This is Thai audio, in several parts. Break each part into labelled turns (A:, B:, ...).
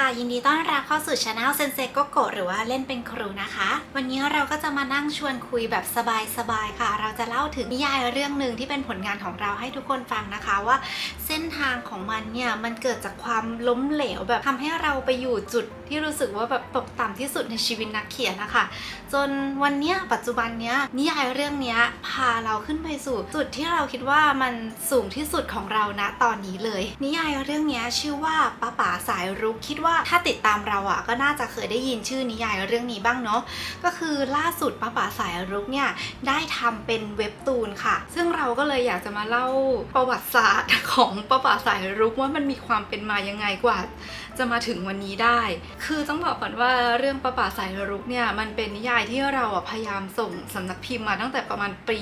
A: ค่ะ ยินดีต้อนรับเข้าสู่ช anel เซนเซโกโกหรือว่าเล่นเป็นครูนะคะ วันนี้เราก็จะมานั่งชวนคุยแบบสบายๆค่ะ เราจะเล่าถึงนิยายเรื่องหนึ่งที่เป็นผลงานของเราให้ทุกคนฟังนะคะว่า เส้นทางของมันเนี่ยมันเกิดจากความล้มเหลวแบบทำให้เราไปอยู่จุดที่รู้สึกว่าแบบตกต่ำที่สุดในชีวิตนักเขียนนะคะ จนวันนี้ปัจจุบันเนี้ยนิยายเรื่องนี้พาเราขึ้นไปสู่จุดที่เราคิดว่ามันสูงที่สุดของเราณตอนนี้เลย นิยายเรื่องนี้ชื่อว่าป้าป๋าสายรุกคิดว่าถ้าติดตามเราอะก็น่าจะเคยได้ยินชื่อนิยายเรื่องนี้บ้างเนาะก็คือล่าสุดป้าป๋าสายรุกเนี่ยได้ทำเป็นเว็บตูนค่ะ ซึ่งเราก็เลยอยากจะมาเล่าประวัติศาสตร์ของป้าป๋าสายรุกว่ามันมีความเป็นมายังไงกว่า จะมาถึงวันนี้ได้ คือต้องบอกก่อนว่าเรื่องประป่าสายรุกเนี่ยมันเป็นนิยายที่เราอะพยายามส่งสำนักพิมพ์มาตั้งแต่ประมาณปี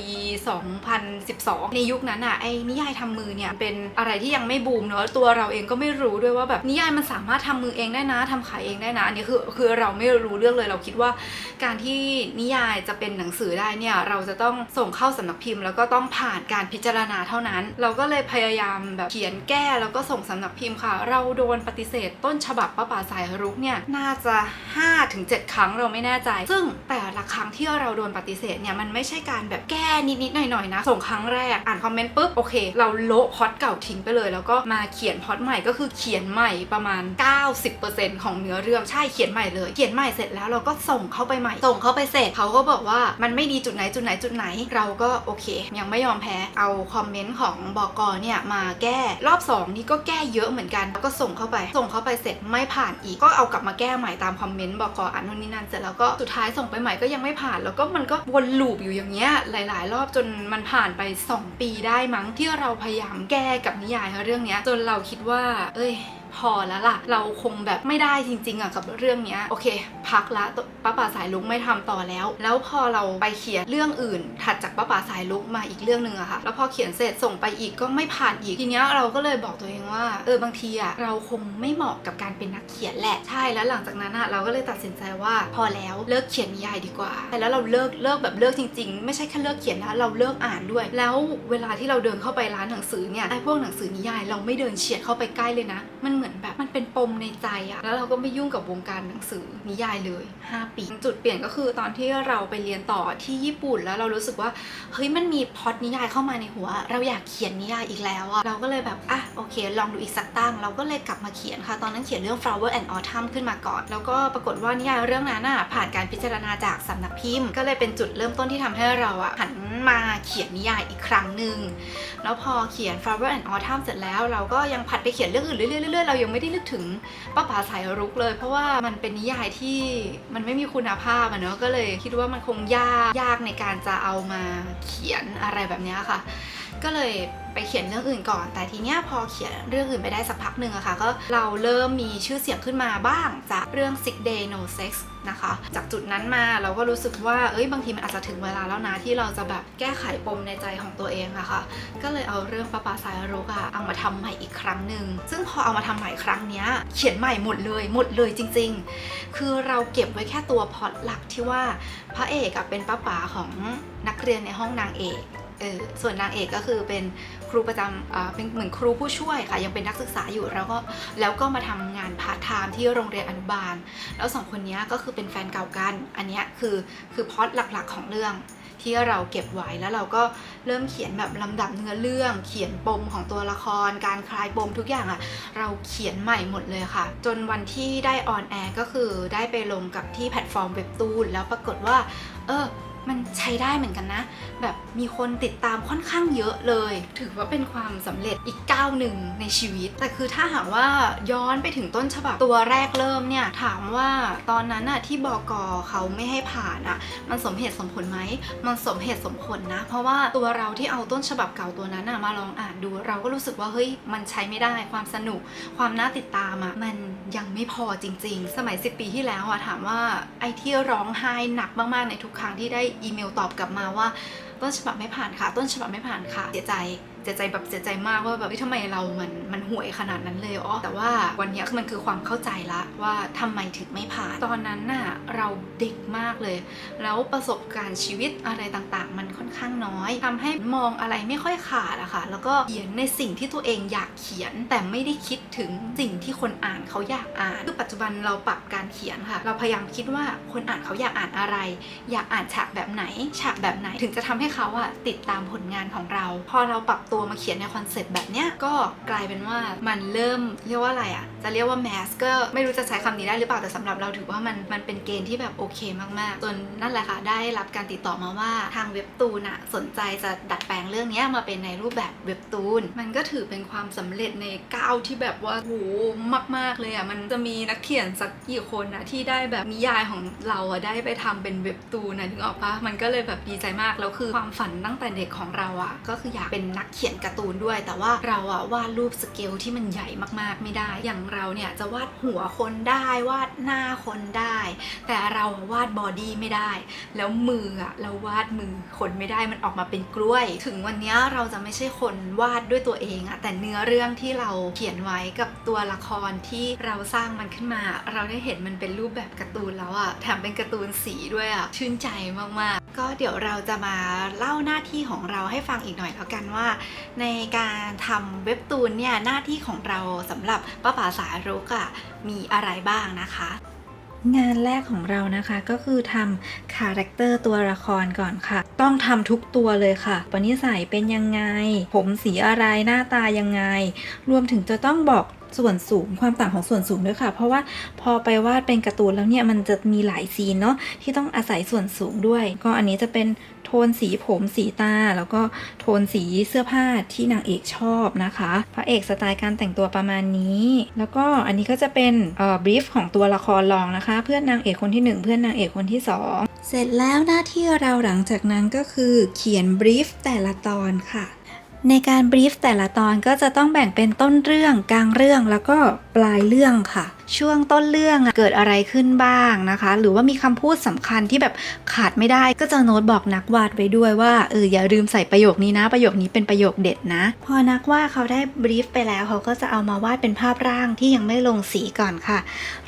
A: 2012 ในยุคนั้นอะไอ้นิยายทำมือเนี่ยเป็นอะไรที่ยังไม่บูมเนอะตัวเราเองก็ไม่รู้ด้วยว่าแบบนิยายมันสามารถทำมือเองได้นะทำขายเองได้นะอันนี้คือคือเราไม่รู้เรื่องเลยเราคิดว่า การที่นิยายจะเป็นหนังสือได้เนี่ยเราจะต้องส่งเข้าสำนักพิมพ์ แล้วก็ต้องผ่านการพิจารณาเท่านั้น เราก็เลยพยายามแบบเขียนแก้แล้วก็ส่งสำนักพิมพ์ค่ะ เราโดนปฏิเสธต้นฉบับป้าป่าสายรุกเนี่ยน่าจะ 5-7 ครั้งเราไม่แน่ใจ ซึ่งแต่ละครั้งที่เราโดนปฏิเสธเนี่ยมันไม่ใช่การแบบแก้นิดๆหน่อยๆนะ ส่งครั้งแรกอ่านคอมเมนต์ปุ๊บโอเค เราโละพอตเก่าทิ้งไปเลย แล้วก็มาเขียนพอตใหม่ก็คือเขียนใหม่ประมาณ 90%ของเนื้อเรื่องใช่เขียนใหม่เลยเขียนใหม่เสร็จแล้วเราก็ส่งเข้าไปใหม่ ส่งเข้าไปเสร็จเขาก็บอกว่ามันไม่ดีจุดไหนจุดไหนจุดไหน เราก็โอเค ยังไม่ยอมแพ้เอาคอมเมนต์ของบอกอเนี่ยมาแก้รอบสองนี่ก็แก้เยอะเหมือนกันแล้วก็ส่งเข้าไป ส่งเข้าไปเสร็จไม่ผ่านอีกก็เอากลับมาแก้ใหม่ตามคอมเมนต์บอกออันนู้นนี่นั่นเสร็จแล้วก็สุดท้ายส่งไปใหม่ก็ยังไม่ผ่าน แล้วก็มันก็วนลูปอยู่อย่างเงี้ยหลาย ๆ รอบจนมันผ่านไป 2 ปีได้มั้งที่เราพยายามแก้กับนิยายเรื่องเนี้ยจนเราคิดว่า เอ้ย พอแล้วล่ะ เราคงแบบไม่ได้จริง ๆอะกับเรื่องเนี้ยโอเค พักละป้าป่าสายลุกไม่ทำต่อแล้ว แล้วพอเราไปเขียนเรื่องอื่น ถัดจากป้าป่าสายลุกมาอีกเรื่องหนึ่งอะค่ะแล้วพอเขียนเสร็จส่งไปอีกก็ไม่ผ่านอีกทีเนี้ยเราก็เลยบอกตัวเองว่าเออบางทีอะเราคงไม่เหมาะกับการเป็นนักเขียนแหละใช่แล้วหลังจากนั้นอะเราก็เลยตัดสินใจว่าพอแล้วเลิกเขียนนิยายดีกว่าแต่แล้วเราเลิกเลิกแบบเลิกจริง ๆ ไม่ใช่แค่เลิกเขียนนะเราเลิกอ่านด้วย แล้วเวลาที่เราเดินเข้าไปร้านหนังสือเนี่ยไอ้พวกหนังสือนิยายเราไม่เดินเฉียดเข้าไปใกล้เลยนะมันเหมือนแบบมันเป็นปมในใจอะแล้วเราก็ไม่ยุ่งกับวงการหนังสือนิยายเลย 5 ปี จุดเปลี่ยนก็คือตอนที่เราไปเรียนต่อที่ญี่ปุ่นแล้วเรารู้สึกว่าเฮ้ยมันมีพอดนิยายเข้ามาในหัว เราอยากเขียนนิยายอีกแล้วอะเราก็เลยแบบอะโอเค ลองดูอีกสักตั้ง เราก็เลยกลับมาเขียนค่ะ ตอนนั้นเขียนเรื่อง flower and autumn ขึ้นมาก่อน แล้วก็ปรากฏว่านิยายเรื่องนั้นอะผ่านการพิจารณาจากสำนักพิมพ์ ก็เลยเป็นจุดเริ่มต้นที่ทำให้เราอะหัน มาเขียนนิยายอีกครั้งหนึ่งแล้วพอเขียน flower and autumn เสร็จแล้ว เราก็ยังผัดไปเขียนเรื่องอื่นเรื่อยๆเรื่อยๆเรายังไม่ได้นึกถึงป้าป๋าสายรุกเลย เพราะว่ามันเป็นนิยายที่มันไม่มีคุณภาพอะเนอะก็เลยคิดว่ามันคงยากยากในการจะเอามาเขียนอะไรแบบนี้ค่ะ ก็เลยไปเขียนเรื่องอื่นก่อน แต่ทีเนี้ยพอเขียนเรื่องอื่นไปได้สักพักหนึ่งอะค่ะก็เราเริ่มมีชื่อเสียงขึ้นมาบ้างจากเรื่อง Six Day No Sex นะคะ จากจุดนั้นมาเราก็รู้สึกว่าเอ้ยบางทีมันอาจจะถึงเวลาแล้วนะที่เราจะแบบแก้ไขปมในใจของตัวเองอะค่ะ ก็เลยเอาเรื่องป้าปาสายรุกอะเอามาทำใหม่อีกครั้งหนึ่งซึ่งพอเอามาทำใหม่ครั้งเนี้ยเขียนใหม่หมดเลยหมดเลยจริง ๆ คือเราเก็บไว้แค่ตัวพอตหลักที่ว่าพระเอกอะเป็นป้าป๋าของนักเรียนในห้องนางเอก เออส่วนนางเอกก็คือเป็นครูประจำอ่าเป็นเหมือนครูผู้ช่วยค่ะ ยังเป็นนักศึกษาอยู่แล้วก็แล้วก็มาทำงานพาร์ทไทม์ที่โรงเรียนอนุบาล แล้วสองคนนี้ก็คือเป็นแฟนเก่ากัน อันนี้คือคือพอตหลักๆของเรื่องที่เราเก็บไว้แล้วเราก็เริ่มเขียนแบบลำดับเนื้อเรื่อง เขียนปมของตัวละคร การคลายปมทุกอย่างอะเราเขียนใหม่หมดเลยค่ะ จนวันที่ได้ออนแอร์ก็คือได้ไปลงกับที่แพลตฟอร์มเว็บตูนแล้วปรากฏว่า เออ มันใช้ได้เหมือนกันนะ แบบมีคนติดตามค่อนข้างเยอะเลย ถือว่าเป็นความสำเร็จอีกก้าวหนึ่งในชีวิต แต่คือถ้าหากว่าย้อนไปถึงต้นฉบับตัวแรกเริ่มเนี่ย ถามว่าตอนนั้นอะที่บอกอเขาไม่ให้ผ่านอะมันสมเหตุสมผลไหมมันสมเหตุสมผลนะ เพราะว่าตัวเราที่เอาต้นฉบับเก่าตัวนั้นอะมาลองอ่านดู เราก็รู้สึกว่าเฮ้ยมันใช้ไม่ได้ความสนุก ความน่าติดตามอะมันยังไม่พอจริง ๆ สมัย 10 ปีที่แล้วอะถามว่าไอ้ที่ร้องไห้หนักมากๆในทุกครั้งที่ได้อีเมลตอบกลับมาว่าต้นฉบับไม่ผ่านค่ะ ต้นฉบับไม่ผ่านค่ะเสียใจเสียใจแบบเสียใจมากว่าแบบเฮ้ยทำไมเรามันมันห่วยขนาดนั้นเลยอ๋อแต่ว่าวันนี้มันคือความเข้าใจละว่าทำไมถึงไม่ผ่าน ตอนนั้นน่ะเราเด็กมากเลย แล้วประสบการณ์ชีวิตอะไรต่างๆ มันค่อนข้างน้อยทำให้มองอะไรไม่ค่อยขาดอะค่ะแล้วก็เขียนในสิ่งที่ตัวเองอยากเขียน แต่ไม่ได้คิดถึงสิ่งที่คนอ่านเขาอยากอ่านคือปัจจุบันเราปรับการเขียนค่ะ เราพยายามคิดว่าคนอ่านเขาอยากอ่านอะไร อยากอ่านฉากแบบไหน ฉากแบบไหนถึงจะทำให้เขาอะติดตามผลงานของเรา พอเราปรับตัวมาเขียนในคอนเซปต์แบบเนี้ยก็กลายเป็นว่ามันเริ่มเรียกว่าอะไรอะจะเรียกว่าแมสก็ไม่รู้จะใช้คำนี้ได้หรือเปล่าแต่สำหรับเราถือว่ามันมันเป็นเกณฑ์ที่แบบโอเคมากๆจนนั่นแหละค่ะได้รับการติดต่อมาว่าทางเว็บตูนอะสนใจจะดัดแปลงเรื่องเนี้ยมาเป็นในรูปแบบเว็บตูน มันก็ถือเป็นความสำเร็จในก้าวที่แบบว่าโหมาก ๆเลยอะมันจะมีนักเขียนสักกี่คนอะที่ได้แบบนิยายของเราอะได้ไปทำเป็นเว็บตูนนะนึกออกปะมันก็เลยแบบดีใจมากแล้วคือความฝันตั้งแต่เด็กของเราอะก็คืออยากเป็นนักเขียนการ์ตูนด้วย แต่ว่าเราอะวาดรูปสเกลที่มันใหญ่มากๆไม่ได้ อย่างเราเนี่ยจะวาดหัวคนได้วาดหน้าคนได้ แต่เราวาดบอดี้ไม่ได้ แล้วมืออะเราวาดมือคนไม่ได้มันออกมาเป็นกล้วย ถึงวันนี้เราจะไม่ใช่คนวาดด้วยตัวเองอะแต่เนื้อเรื่องที่เราเขียนไว้กับตัวละครที่เราสร้างมันขึ้นมา เราได้เห็นมันเป็นรูปแบบการ์ตูนแล้วอะแถมเป็นการ์ตูนสีด้วยอะชื่นใจมากๆ ก็เดี๋ยวเราจะมาเล่าหน้าที่ของเราให้ฟังอีกหน่อยแล้วกันว่าในการทำเว็บตูนเนี่ยหน้าที่ของเราสำหรับป้าป๋าสายรุกอะมีอะไรบ้างนะคะ
B: งานแรกของเรานะคะก็คือทำคาแรคเตอร์ตัวละครก่อนค่ะ ต้องทำทุกตัวเลยค่ะปณิสัยเป็นยังไง ผมสีอะไรหน้าตายังไง รวมถึงจะต้องบอก ส่วนสูงความต่างของส่วนสูงด้วยค่ะ เพราะว่าพอไปวาดเป็นการ์ตูนแล้วเนี่ยมันจะมีหลายซีนเนาะที่ต้องอาศัยส่วนสูงด้วย ก็อันนี้จะเป็นโทนสีผมสีตา แล้วก็โทนสีเสื้อผ้าที่นางเอกชอบนะคะ พระเอกสไตล์การแต่งตัวประมาณนี้ แล้วก็อันนี้ก็จะเป็นเอ่อบรีฟของตัวละครรองนะคะ เพื่อนนางเอกคนที่หนึ่งเพื่อนนางเอกคนที่สองเสร็จแล้วหน้าที่เราหลังจากนั้นก็คือเขียนบรีฟแต่ละตอนค่ะ ในการบรีฟแต่ละตอนก็จะต้องแบ่งเป็นต้นเรื่องกลางเรื่องแล้วก็ปลายเรื่องค่ะ ช่วงต้นเรื่องอะเกิดอะไรขึ้นบ้างนะคะ หรือว่ามีคำพูดสำคัญที่แบบขาดไม่ได้ก็จะโน้ตบอกนักวาดไว้ด้วยว่าเอออย่าลืมใส่ประโยคนี้นะ ประโยคนี้เป็นประโยคเด็ดนะ พอนักวาดเขาได้บรีฟไปแล้วเขาก็จะเอามาวาดเป็นภาพร่างที่ยังไม่ลงสีก่อนค่ะ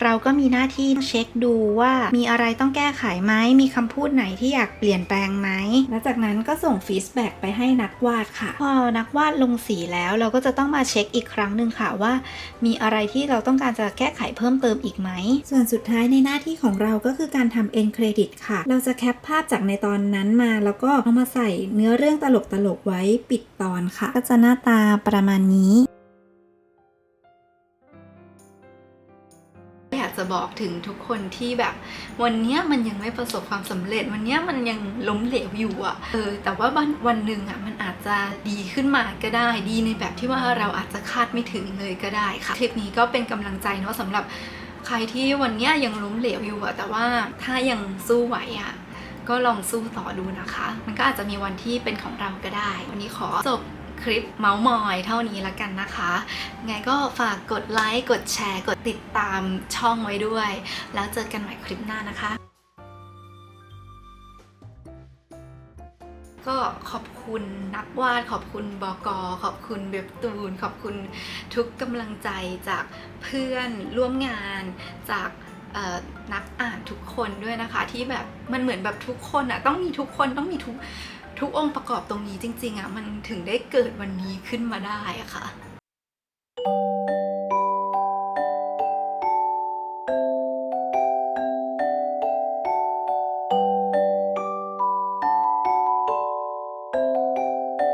B: เราก็มีหน้าที่เช็คดูว่ามีอะไรต้องแก้ไขไหมมีคำพูดไหนที่อยากเปลี่ยนแปลงไหมแล้วจากนั้นก็ส่งฟีดแบ็กไปให้นักวาดค่ะ พอนักวาดลงสีแล้วเราก็จะต้องมาเช็คอีกครั้งหนึ่งค่ะว่า มีอะไรที่เราต้องการจะแก้ไขเพิ่มเติมอีกไหม ส่วนสุดท้ายในหน้าที่ของเราก็คือการทำเอ็นเครดิตค่ะ เราจะแคปภาพจากในตอนนั้นมา แล้วก็เอามาใส่เนื้อเรื่องตลกๆไว้ปิดตอนค่ะ ก็จะหน้าตาประมาณนี้
A: จะบอกถึงทุกคนที่แบบ วันนี้มันยังไม่ประสบความสำเร็จ วันนี้มันยังล้มเหลวอยู่อะ่ะเออแต่ว่าวันวันหนึ่งอะ่ะมันอาจจะดีขึ้นมาก็ได้ดีในแบบที่ว่าเราอาจจะคาดไม่ถึงเลยก็ได้ค่ะคลิปนี้ก็เป็นกำลังใจเนาะสำหรับใครที่วันนี้ยังล้มเหลวอยู่อะแต่ว่าถ้ายังสู้ไหวอะ่ะก็ลองสู้ต่อดูนะคะ มันก็อาจจะมีวันที่เป็นของเราก็ได้ วันนี้ขอจบ คลิปเมาส์มอยเท่านี้ละกันนะคะ ไงก็ฝากกดไลค์ กดแชร์ กดติดตามช่องไว้ด้วย แล้วเจอกันใหม่คลิปหน้านะคะ ก็ขอบคุณนักวาด ขอบคุณบอกอขอบคุณเว็บตูน ขอบคุณทุกกำลังใจจากเพื่อนร่วมงานจากนักอ่านทุกคนด้วยนะคะ ที่แบบมันเหมือนแบบทุกคนอะต้องมีทุกคนต้องมีทุก ทุกองค์ประกอบตรงนี้จริงๆอะมันถึงได้เกิดวันนี้ขึ้นมาได้อะค่ะ